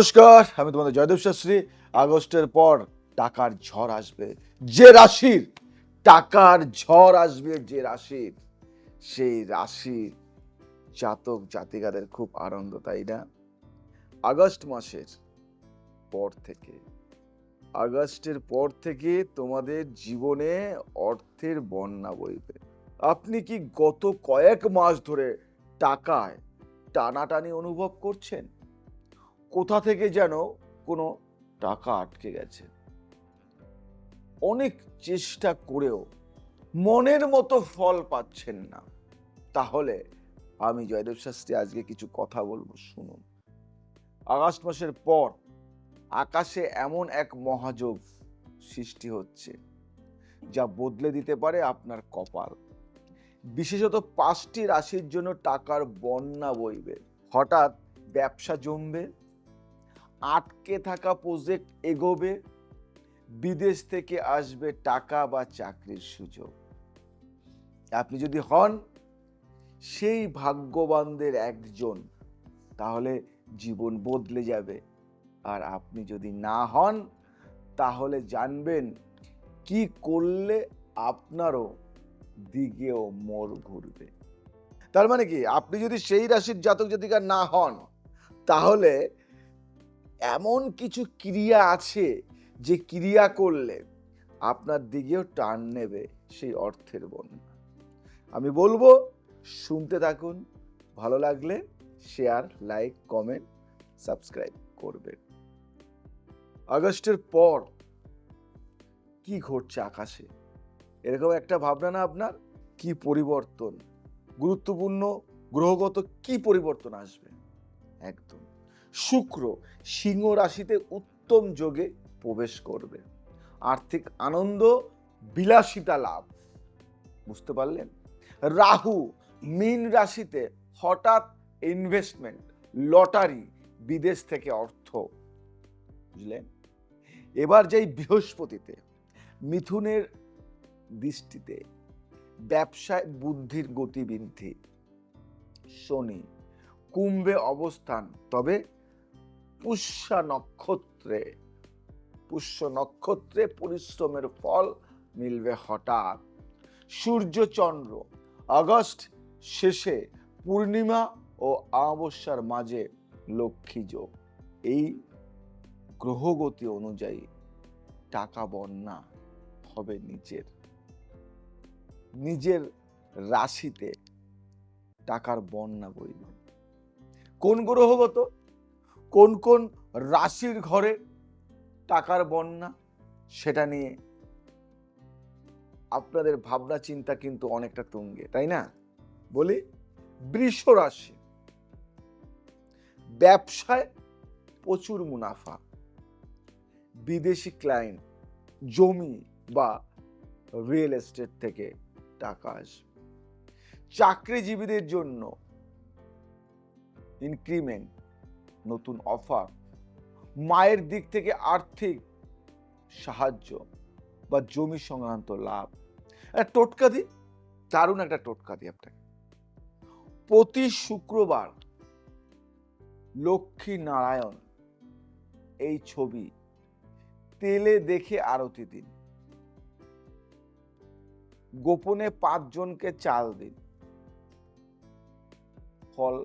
নমস্কার, আমি তোমাদের জয়দেব শাস্ত্রী। আগস্টের পর টাকার ঝড় আসবে। যে রাশির, টাকার ঝড় আসবে যে রাশির, সেই রাশির জাতক জাতিকাদের খুব আনন্দ, তাই না? আগস্ট মাসের পর থেকে, আগস্টের পর থেকে তোমাদের জীবনে অর্থের বন্যা বইবে। আপনি কি গত কয়েক মাস ধরে টাকায় টানাটানি অনুভব করছেন? কোথা থেকে যেন কোনো টাকা আটকে গেছে। অনেক চেষ্টা করেও মনের মতো ফল পাচ্ছেন না। তাহলে আমি জয়দেব শাস্ত্রী আজকে কিছু কথা বলব, শুনুন। আগস্ট মাসের পর আকাশে এমন এক মহাযোগ সৃষ্টি হচ্ছে, যা বদলে দিতে পারে আপনার কপাল। বিশেষত পাঁচটি রাশির জন্য টাকার বন্যা বইবে। হঠাৎ ব্যবসা জমবে আটকে থাকা প্রজেক্ট এগোবে, বিদেশ থেকে আসবে টাকা বা চাকরির সুযোগ। আপনি যদি হন সেই ভাগ্যবানদের একজন, তাহলে জীবন বদলে যাবে। আর আপনি যদি না হন, তাহলে জানবেন কি করলে আপনারও দিকেও মোড় ঘুরবে। তার মানে কি? আপনি যদি সেই রাশির জাতক জাতিকা না হন, তাহলে এমন কিছু ক্রিয়া আছে যে ক্রিয়া করলে আপনার দিকেও টান নেবে সেই অর্থের বন্যা। আমি বলব, শুনতে থাকুন, ভালো লাগলে শেয়ার লাইক কমেন্ট সাবস্ক্রাইব করবেন। আগস্টের পর কি ঘটছে আকাশে? এরকম একটা ভাবনা না আপনার? কি পরিবর্তন? গুরুত্বপূর্ণ, গ্রহগত কি পরিবর্তন আসবে? একদম। শুক্র সিংহ রাশিতে উত্তম যোগে প্রবেশ করবে। আর্থিক আনন্দ, বিলাসিতা লাভ। বুঝতে পারলেন? রাহু মীন রাশিতে হঠাৎ ইনভেস্টমেন্ট লটারি, বিদেশ থেকে অর্থ। বুঝলেন? এবার যেই বৃহস্পতিতে, মিথুনের দৃষ্টিতে, ব্যবসায় বুদ্ধির গতিবৃদ্ধি শনি, কুম্ভে অবস্থান, তবে পুষ্যা নক্ষত্রে, পুষ্য নক্ষত্রে পরিশ্রমের ফল মিলবে হঠাৎ। সূর্যচন্দ্র আগস্ট শেষে পূর্ণিমা ও অমাবস্যার মাঝে লক্ষ্মী যোগ। এই গ্রহগতি অনুযায়ী টাকা বন্যা হবে নিজের। নিজের রাশিতে টাকার বন্যা বইবে। কোন গ্রহগত? কোন কোন রাশির ঘরে টাকার বন্যা, সেটা নিয়ে আপনাদের ভাবনা চিন্তা কিন্তু অনেকটা তুঙ্গে, তাই না? বলি, বৃষ রাশি, ব্যবসায় প্রচুর মুনাফা, বিদেশি ক্লায়েন্ট জমি বা রিয়েল এস্টেট থেকে টাকা আসবে। চাকরিজীবীদের জন্য ইনক্রিমেন্ট নতুন অফার মায়ের দিক থেকে আর্থিক সাহায্য বা জমি সংক্রান্ত লাভ। একটা টোটকা দিই, দারুণ একটা টোটকা দিই আপনাকে। প্রতি শুক্রবার লক্ষ্মী নারায়ণ এই ছবি তেলে দেখে আরতি দিন। গোপনে পাঁচজনকে চাল দিন। ফল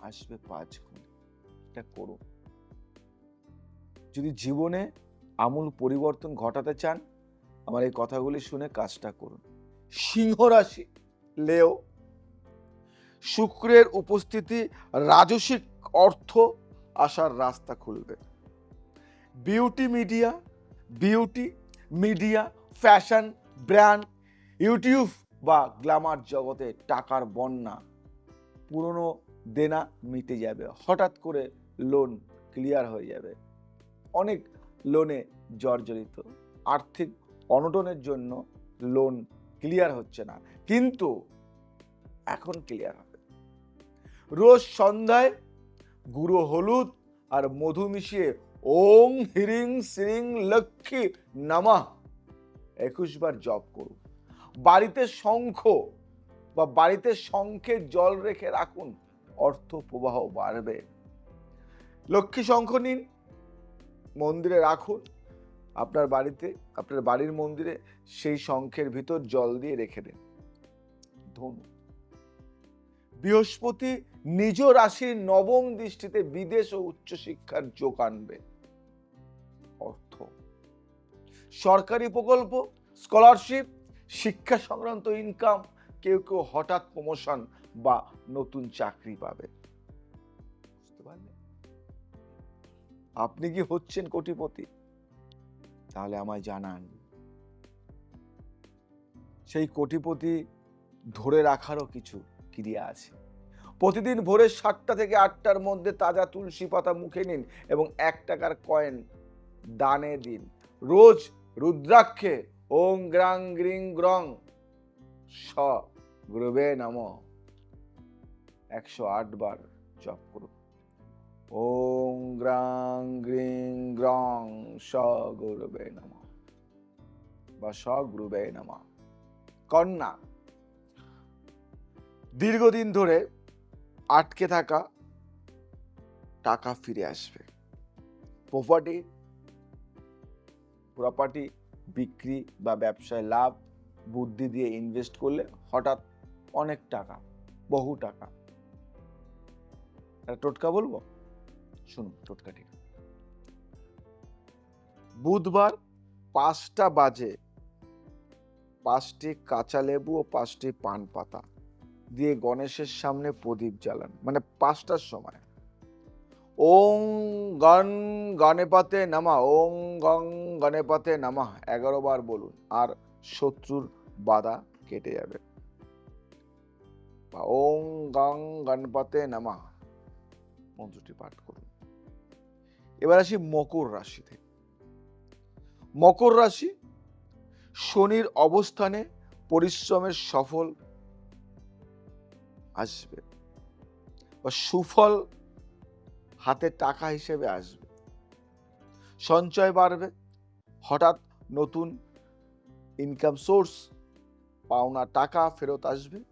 আসবে পাঁচ এটা করুন। যদি জীবনে আমূল পরিবর্তন ঘটাতে চান, আমার এই কথাগুলি শুনে কাজটা করুন। সিংহ রাশি লেও, শুক্রের উপস্থিতি রাজসিক অর্থ আসার রাস্তা খুলবে। Beauty media beauty media, fashion, brand, YouTube বা গ্ল্যামার জগতে টাকার বন্যা, পুরনো দেনা মিটে যাবে। হঠাৎ করে লোন ক্লিয়ার হয়ে যাবে। অনেক লোনে জর্জরিত। আর্থিক অনটনের জন্য লোন ক্লিয়ার হচ্ছে না। কিন্তু এখন ক্লিয়ার হবে। রোজ সন্ধ্যায় গুঁড়ো হলুদ আর মধু মিশিয়ে ওং হিরিং শ্রিং লক্ষ্মী নামা একুশ বার জপ করুন। বাড়িতে শঙ্খ বা বাড়িতে শঙ্খের জল রেখে রাখুন অর্থ প্রবাহ বাড়বে। লক্ষ্মী শঙ্খ নিন, মন্দিরে রাখুন। আপনার বাড়িতে, আপনার বাড়ির মন্দিরে সেই শঙ্খের ভিতর জল দিয়ে রেখে দিন। ধনু। বৃহস্পতি নিজ রাশির নবম দৃষ্টিতে বিদেশ ও উচ্চশিক্ষার যোগ আনবে। অর্থ। সরকারি প্রকল্প, স্কলারশিপ, শিক্ষা সংক্রান্ত ইনকাম কেউ কেউ হঠাৎ প্রমোশন বা নতুন চাকরি পাবে। আপনি কি হচ্ছেন কোটিপতি? তাহলে আমায় জানান। সেই কোটিপতি ধরে রাখারও কিছু ক্রিয়া আছে। প্রতিদিন ভোরের সাতটা থেকে আটটার মধ্যে তাজা তুলসী পাতা মুখে নিন এবং এক টাকার কয়েন দানে দিন। রোজ রুদ্রাক্ষে ওং গ্রাং গ্রিং গ্রং স গুরুবে নম। একশো আট বার জপ করুন। ওং গ্রাং গ্রিং গ্রং স নম বা স নম। কন্যা, দীর্ঘদিন ধরে আটকে থাকা টাকা ফিরে আসবে। প্রপার্টি প্রপার্টি বিক্রি বা ব্যবসায় লাভ, বুদ্ধি দিয়ে ইনভেস্ট করলে হঠাৎ অনেক টাকা, বহু টাকা। টোটকা বলব? শুনুন টোটকাটি বুধবার পাঁচটা বাজে। পাঁচটি কাঁচা লেবু ও পাঁচটি পান পাতা দিয়ে গণেশের সামনে প্রদীপ জ্বালান মানে পাঁচটার সময়। ওং গণ গণেপতে নামা, ওং গং গণেপতে নামা, এগারো বার বলুন, আর শত্রুর বাধা কেটে যাবে। বা ওং গং গণপতে নামা, মন্ত্রটি পাঠ করুন। এবার আসি মকর রাশিতে। মকর রাশি, শনির অবস্থানে পরিশ্রমের সফল আসবে বা সুফল হাতে টাকা হিসেবে আসবে। সঞ্চয় বাড়বে, হঠাৎ নতুন ইনকাম সোর্স পাওনা টাকা ফেরত আসবে।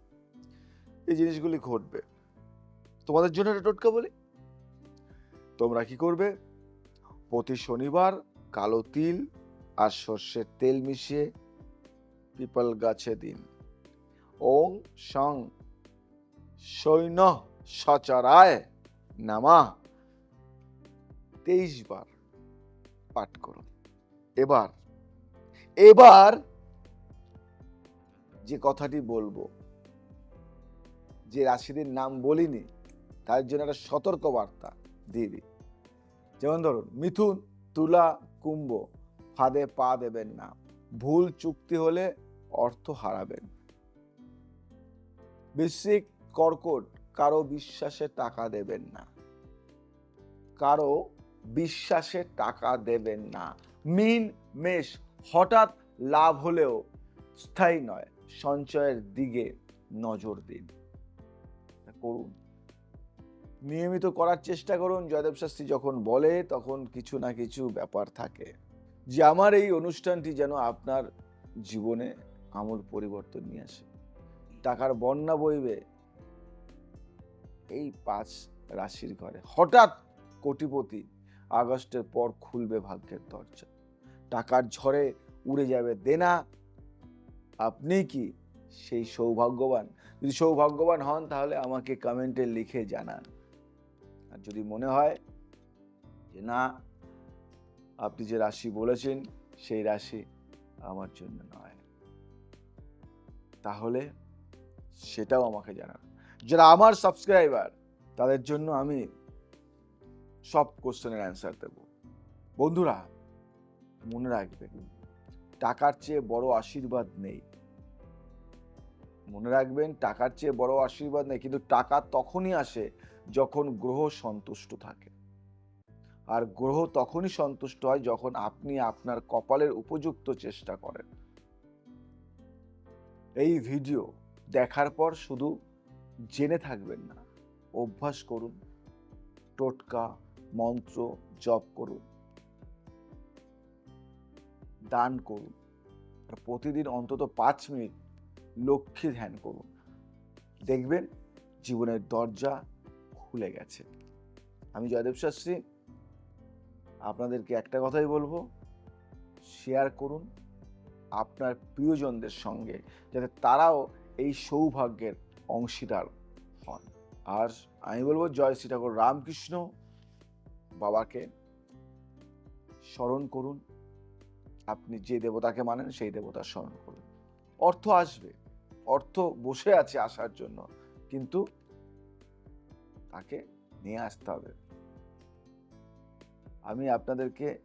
এই জিনিসগুলি ঘটবে। তোমাদের জন্য একটা টোটকা বলি? তোমরা কি করবে? প্রতি শনিবার কালো তিল আর সর্ষের তেল মিশিয়ে পিপল গাছে দিন। ওং সং সৈন্য সচরায় নামা। তেইশ বার পাঠ করুন। এবার এবার যে কথাটি বলব, যে রাশিদের নাম বলিনি, তার জন্য একটা সতর্ক বার্তা দিয়ে দিই। যেমন ধরুন, মিথুন, তুলা, কুম্ভ ফাঁদে পা দেবেন না। ভুল চুক্তি হলে অর্থ হারাবেন। বৃশ্চিক কর্কট কারও বিশ্বাসে টাকা দেবেন না। কারও বিশ্বাসে টাকা দেবেন না। মিন মেষ হঠাৎ লাভ হলেও স্থায়ী নয়। সঞ্চয়ের দিকে নজর দিন। করুন। নিয়মিত করার চেষ্টা করুন। জয়দেব শাস্ত্রী যখন বলে, তখন কিছু না কিছু ব্যাপার থাকে। যে আমার এই অনুষ্ঠানটি যেন আপনার জীবনে আমূল পরিবর্তন নিয়ে আসে। টাকার বন্যা বইবে এই পাঁচ রাশির ঘরে। হঠাৎ কোটিপতি আগস্টের পর খুলবে ভাগ্যের দরজা। টাকার ঝড়ে উড়ে যাবে দেনা। আপনি কি সেই সৌভাগ্যবান? যদি সৌভাগ্যবান হন, তাহলে আমাকে কমেন্টে লিখে জানান। আর যদি মনে হয় যে না আপনি যে রাশি বলেছেন, সেই রাশি আমার জন্য নয়। তাহলে সেটাও আমাকে জানান। যারা আমার সাবস্ক্রাইবার তাদের জন্য আমি সব কোশ্চেনের অ্যান্সার দেব। বন্ধুরা, মনে রাখবেন টাকার চেয়ে বড় আশীর্বাদ নেই। মনে রাখবেন, টাকার চেয়ে বড় আশীর্বাদ নেই, কিন্তু টাকা তখনই আসে যখন গ্রহ সন্তুষ্ট থাকে। আর গ্রহ তখনই সন্তুষ্ট হয় যখন আপনি আপনার কপালের উপযুক্ত চেষ্টা করেন। এই ভিডিও দেখার পর শুধু জেনে থাকবেন না, অভ্যাস করুন, টোটকা, মন্ত্র জপ করুন, দান করুন, আর প্রতিদিন অন্তত পাঁচ মিনিট লক্ষ্মী ধ্যান করুন। দেখবেন জীবনের দরজা খুলে গেছে। আমি জয়দেব শাস্ত্রী আপনাদেরকে একটা কথাই বলব শেয়ার করুন আপনার প্রিয়জনদের সঙ্গে, যাতে তারাও এই সৌভাগ্যের অংশীদার হন। আর আমি বলব জয় শ্রী ঠাকুর রামকৃষ্ণ বাবাকে স্মরণ করুন, আপনি যে দেবতাকে মানেন সেই দেবতার স্মরণ করুন। অর্থ আসবে, অর্থ বসে আছে আসার জন্য, কিন্তু তাকে নিয়ে আসতে হবে। আমি আপনাদেরকে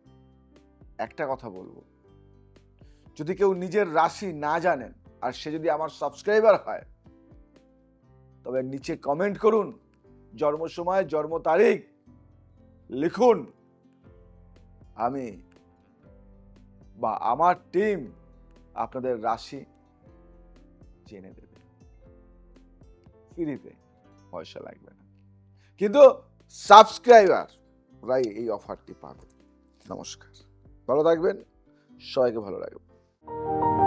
একটা কথা বলব। যদি কেউ নিজের রাশি না জানেন আর সে যদি আমার সাবস্ক্রাইবার হয়, তবে নিচে কমেন্ট করুন, জন্ম সময়, জন্ম তারিখ লিখুন। আমি বা আমার টিম আপনাদের রাশি জেনে দেবে। ফ্রিতে পয়সা লাগবে না। কিন্তু সাবস্ক্রাইবাররাই এই অফারটি পাবেন নমস্কার। ভালো থাকবেন। সবাইকে ভালো রাখবেন।